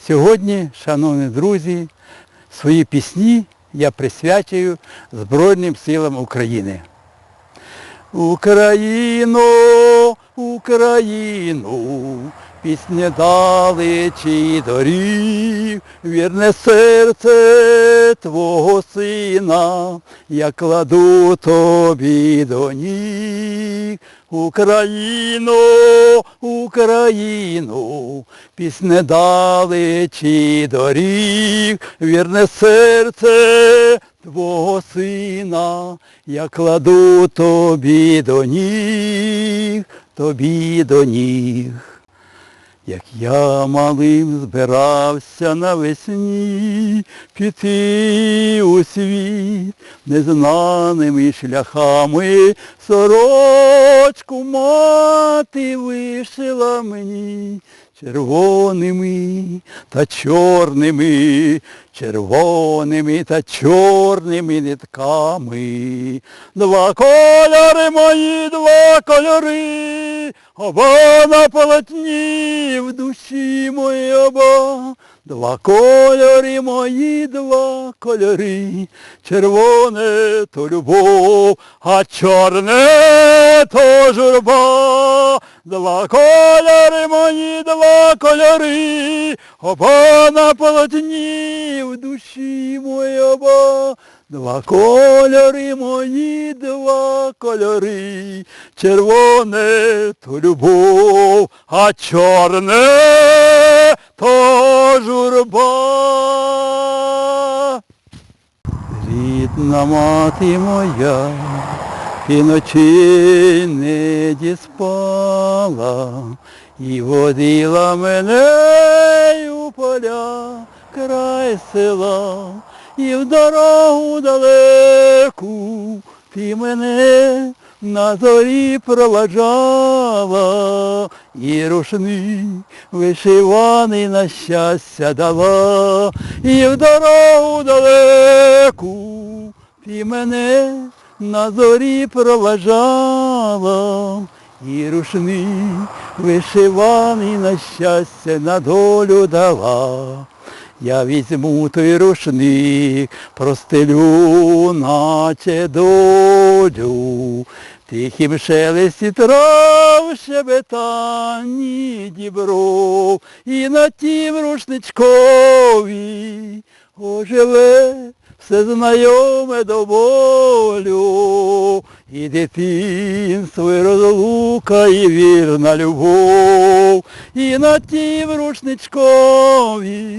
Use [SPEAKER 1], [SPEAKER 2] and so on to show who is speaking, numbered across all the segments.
[SPEAKER 1] Сьогодні, шановні друзі, свої пісні я присвячую Збройним силам України. Україно, Україну, пісня далечі доріг, вірне серце Твого сина, я кладу тобі до ніг. Україно, Україну, пісне далечі доріг, вірне серце Твого сина, я кладу тобі до ніг, тобі до ніг. Як я малим збирався навесні піти у світ незнаними шляхами, сорочку мати вишила мені червоними та чорними, червоними та чорними нитками. Два кольори мої, два кольори, оба на полотні в душі мої оба. Два кольори мої, два кольори, червоне то любов, а чорне то журба. Два кольори мої, два кольори, оба на полотні в душі мої оба. Два кольори мої, два кольори, червоне то любов, а чорне то журба. Рідна мати моя, і ночі не діспала, і водила мене у поля край села, і в дорогу далеку ти мене на зорі проваджала, і рушник вишиваний на щастя дала, і в дорогу далеку ти мене на зорі проважала, і рушник вишиваний на щастя на долю дала. Я візьму той рушник, простелю, наче долю, тихім шелесті трав, щебетанні дібров, і на тім рушничкові оживе все знайоме до болю, і дитинство, і розлука, і вірна любов, і на тім рушничкові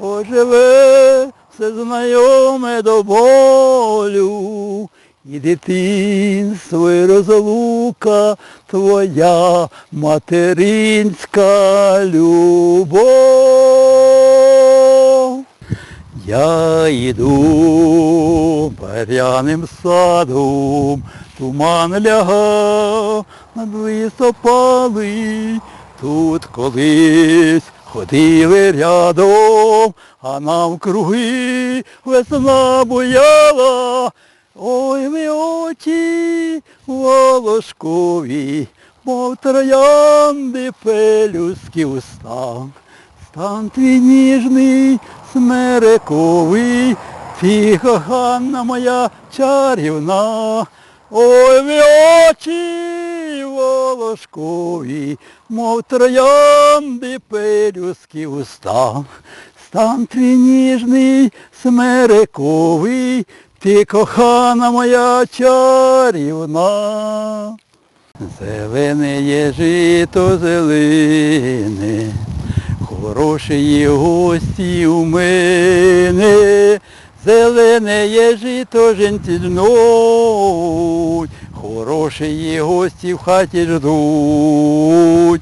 [SPEAKER 1] оживе все знайоме до болю, і дитинство, і розлука твоя материнська любов. Я йду паряним садом, туман ляга над листопали, тут колись ходили рядом, а навкруги весна буяла. Ой, ви очі волошкові, мов троянди пелюстки уста. Стан твій ніжний, смерековий, ти Ганна моя чарівна. Ой, ви очі волошкові, мов троянди пелюстки уста. Стан твій ніжний, смерековий, ти кохана моя чарівна. Зелене є жито зелене, хороші гості у мене, зелене є жито жінці хороші гості в хаті ждуть,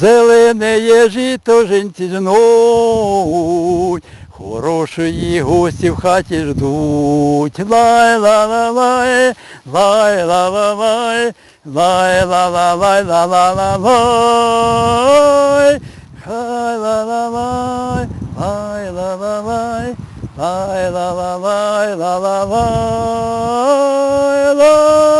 [SPEAKER 1] зелене є жито жінці жнуть, Хорошої гості в хаті ждуть. Лай ла ла лай, лай ла ла лай, лай ла ла лай, ла ла ла лай. Хай ла ла лай, лай ла ла лай, лай ла ла лай, ла ла лай, лай.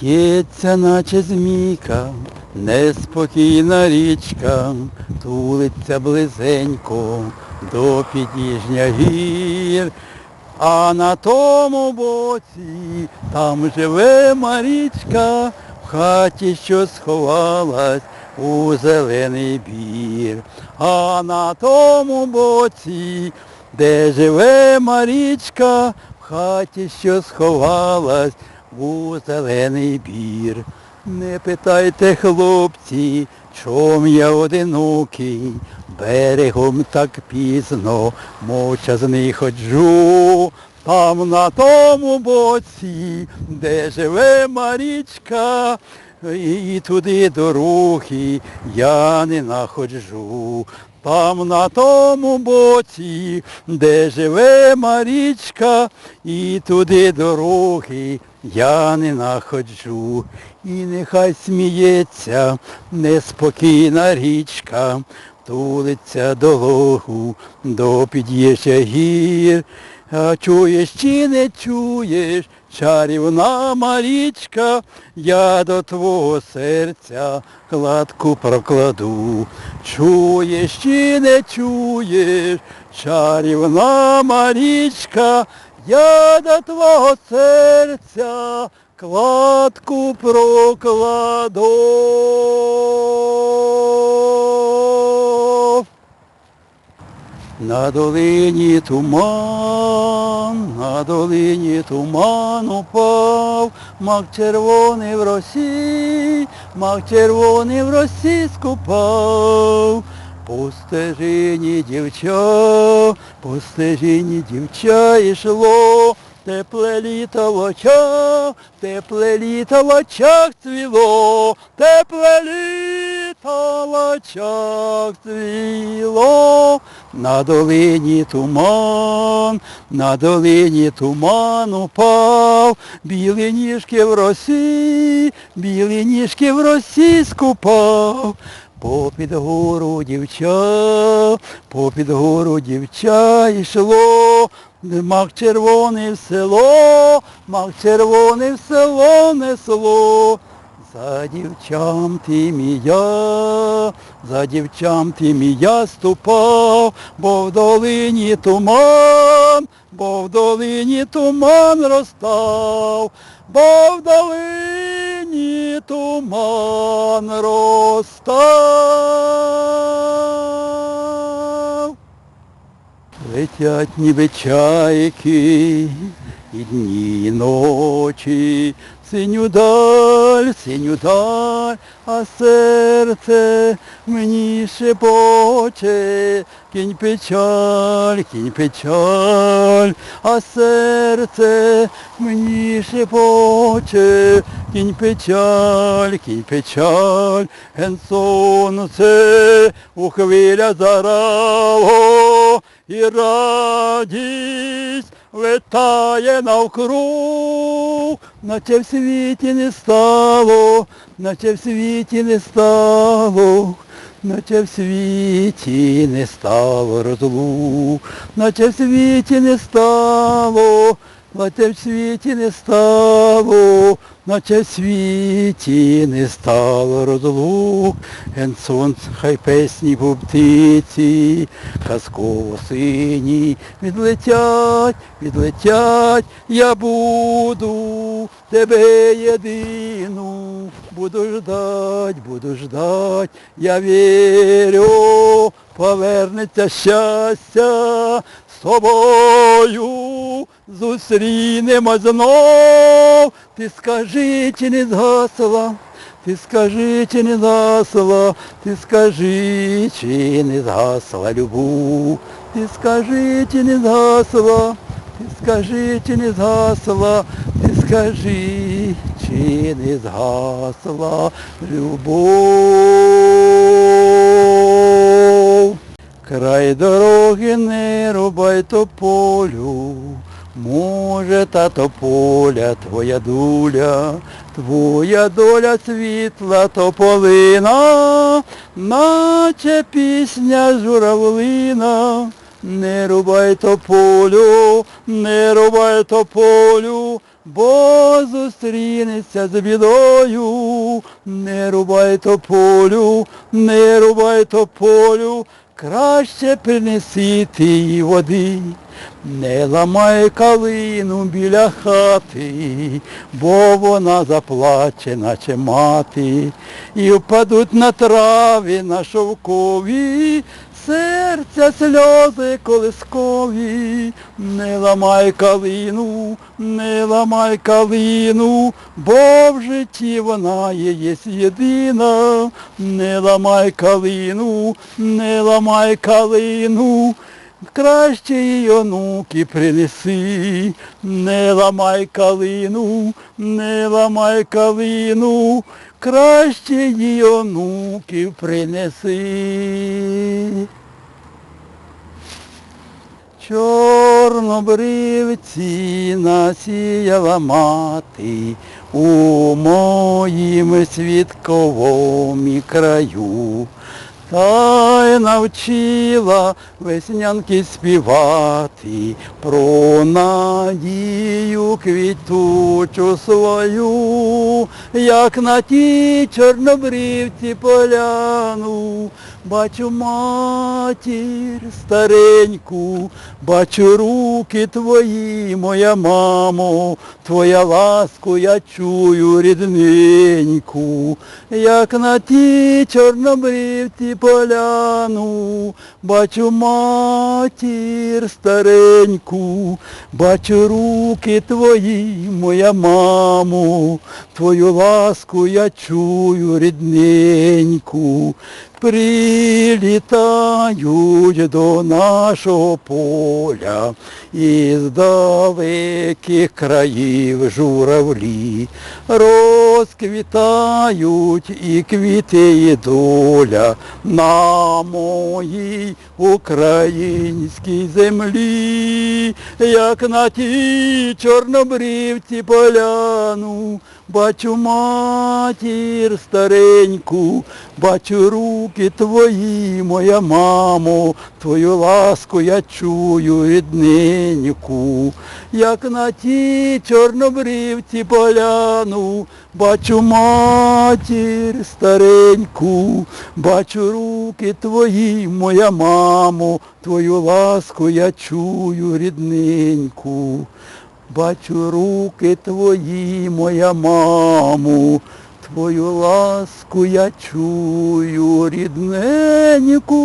[SPEAKER 1] Б'ється, наче змійка, неспокійна річка, тулиться близенько до підніжня гір. А на тому боці там живе Марічка, в хаті, що сховалась у зелений бір. А на тому боці, де живе Марічка, в хаті, що сховалась у зелений бір. Не питайте, хлопці, чом я одинокий, берегом так пізно, мовчазний ходжу. Там на тому боці, де живе Марічка, і туди дороги я не находжу. Там на тому боці, де живе Марічка, і туди дороги я не находжу. І нехай сміється неспокійна річка, тулиться дорогу до під'їжджа гір. А чуєш чи не чуєш, чарівна Марічка, я до твого серця кладку прокладу. Чуєш чи не чуєш, чарівна Марічка, я до твого серця кладку прокладу. На долині туман, на долині туман упав, мак червоний в росі, мак червоний в росі скупав. По стежині дівча, по стежині дівча йшло, тепле літо в очах, тепле літо в очах цвіло, тепле літо в очах цвіло. На долині туман, на долині туман упав, білі ніжки в росі, білі ніжки в росі скупав. Попід гору дівча, попід гору дівча йшло, мак червоний в село, мак червоний в село несло. За дівчам ти мія, за дівчам ти мія ступав, бо в долині туман, бо в долині туман розстав, бо в долині туман розстав. Летять ніби чайки, і дні, і ночі, синю даль, в синю даль, а серце мені шепоче, кінь печаль, кінь печаль, а серце мені шепоче, кінь печаль, кінь печаль, ген сонце у хвиля зарало, і радість летає навкруг, наче в світі не стало, наче в світі не стало, наче в світі не стало розлук, наче в світі не стало, наче в світі не стало, наче в світі не стало розлук, ген сонце, хай песні по птиці, казково сині, відлетять, відлетять, я буду тебе єдину, буду ждать, буду ждать, я вірю, повернеться щастя з тобою, зустрінемо знов, ти скажи, чи не згасла, ти скажи, чи не згасла, ти скажи, чи не згасла любов, ти скажи, чи не згасла, ти скажи, чи не згасла, ти скажи, чи не згасла любов. Край дороги не рубай тополю, може та тополя твоя дуля, твоя доля світла тополина, наче пісня журавлина. Не рубай тополю, не рубай тополю, бо зустрінеться з бідою. Не рубай тополю, не рубай тополю, краще принеси ти води. Не ламай калину біля хати, бо вона заплаче, наче мати, і впадуть на трави на шовкові, серця сльози колискові. Не ламай калину, не ламай калину, бо в житті вона є єдина. Не ламай калину, не ламай калину. Краще їй онуки принеси, не ламай калину, не ламай калину, краще їй онуків принеси. Чорнобривці насіяла мати у моїм свідковому краю. Та й навчила веснянки співати про надію квітучу свою, як на тій чорнобривці поляну, бачу матір стареньку, бачу руки твої, моя мамо, твоя ласку я чую рідненьку, як на тій чорнобривці поляну, бачу матір стареньку, бачу руки твої, моя мамо, твою ласку я чую рідненьку. Прилітають до нашого поля. Із далеких країв журавлі, розквітають і квіти доля на моїй українській землі, як на тій чорнобривці поляну, бачу матір стареньку, бачу руки твої, моя мамо, твою ласку я чую рідненьку, як на тій чорнобривці поляну, бачу матір стареньку, бачу руки твої, моя мамо, твою ласку я чую рідненьку. Бачу руки твої, моя мамо, твою ласку я чую рідненьку.